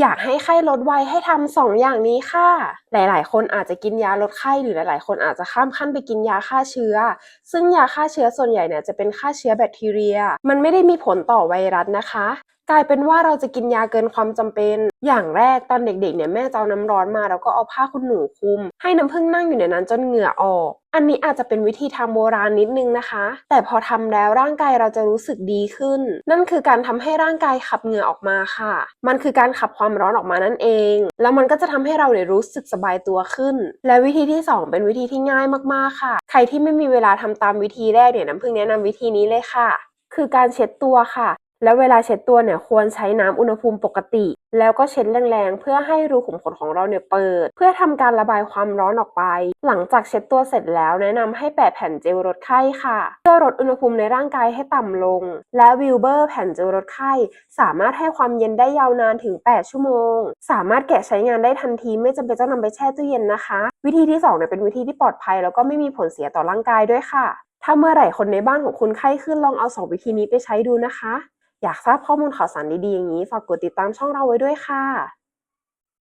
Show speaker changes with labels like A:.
A: อยากให้ไข้ลดไวให้ทำสองอย่างนี้ค่ะ หลาย ๆ คนอาจจะกินยาลดไข้หรือหลาย ๆ คนอาจจะข้ามขั้นไปกินยาฆ่าเชื้อ ซึ่งยาฆ่าเชื้อส่วนใหญ่เนี่ยจะเป็นฆ่าเชื้อแบคทีเรีย มันไม่ได้มีผลต่อไวรัสนะคะ กลายเป็นว่าเราจะกินยาเกินความจำเป็น อย่างแรกตอนเด็กๆเนี่ยแม่จะเอาน้ำร้อนมาแล้วก็เอาผ้าขนหนูคุม ให้น้ำผึ้งนั่งอยู่ในนั้นจนเหงื่อออก อันนี้อาจจะเป็นวิธีทำโบราณนิดนึงนะคะ แต่พอทำแล้วร่างกายเราจะรู้สึกดีขึ้น นั่นคือการทำให้ร่างกายขับเหงื่อออกมาค่ะ มันคือการขับความร้อนออกมานั่นเอง แล้วมันก็จะทำให้เราเนี่ยรู้สึกสบายตัวขึ้น และวิธีที่สองเป็นวิธีที่ง่ายมากๆค่ะ ใครที่ไม่มีเวลาทำตามวิธีแรกเนี่ยน้ำพึ่งแนะนำวิธีนี้เลยค่ะคือการเช็ดตัวค่ะ แล้วเวลาเช็ดตัวเนี่ยควรใช้น้ำอุณหภูมิปกติ แล้วก็เช็ดแรงๆ เพื่อให้รูขุมขนของเราเนี่ยเปิด เพื่อทำการระบายความร้อนออกไป หลังจากเช็ดตัวเสร็จแล้วแนะนำให้แปะแผ่นเจลลดไข้ค่ะ เพื่อลดอุณหภูมิในร่างกายให้ต่ำลง และวิลเบอร์แผ่นเจลลดไข้ สามารถให้ความเย็นได้ยาวนานถึง 8 ชั่วโมง สามารถแกะใช้งานได้ทันที ไม่จำเป็นต้องนำไปแช่ตู้เย็นนะคะ วิธีที่สองเนี่ยเป็นวิธีที่ปลอดภัย แล้วก็ไม่มีผลเสียต่อร่างกายด้วยค่ะถ้าเมื่อไหร่คนในบ้านของคุณไข้ขึ้นลองเอาสองวิธีนี้ไปใช้ดูนะคะ อยากทราบข้อมูลข่าวสารดีๆอย่างนี้ ฝากกดติดตามช่องเราไว้ด้วยค่ะ